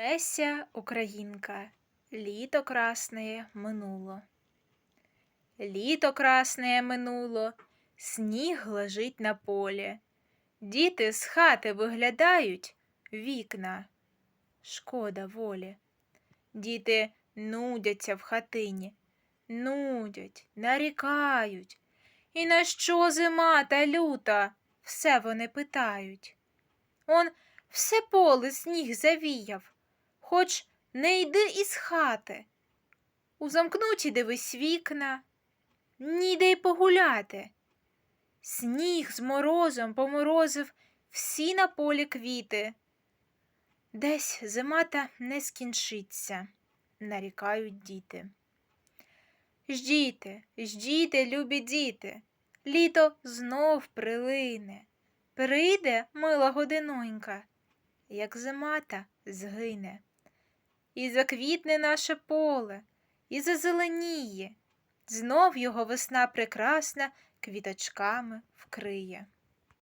Леся Українка. Літо красне минуло. Літо красне минуло, сніг лежить на полі. Діти з хати виглядають вікна. Шкода волі. Діти нудяться в хатині, нудять, нарікають. І на що зима та люта? Все вони питають. Он все поле сніг завіяв, хоч не йди із хати. Узамкнуті дивись вікна, ніде й погуляти. Сніг з морозом поморозив всі на полі квіти. Десь зима та не скінчиться, нарікають діти. Ждіте, ждіте, любі діти, літо знов прилине. Прийде мила годинонька, як зима та згине. І заквітне наше поле, і зазеленіє, знов його весна прекрасна квіточками вкриє.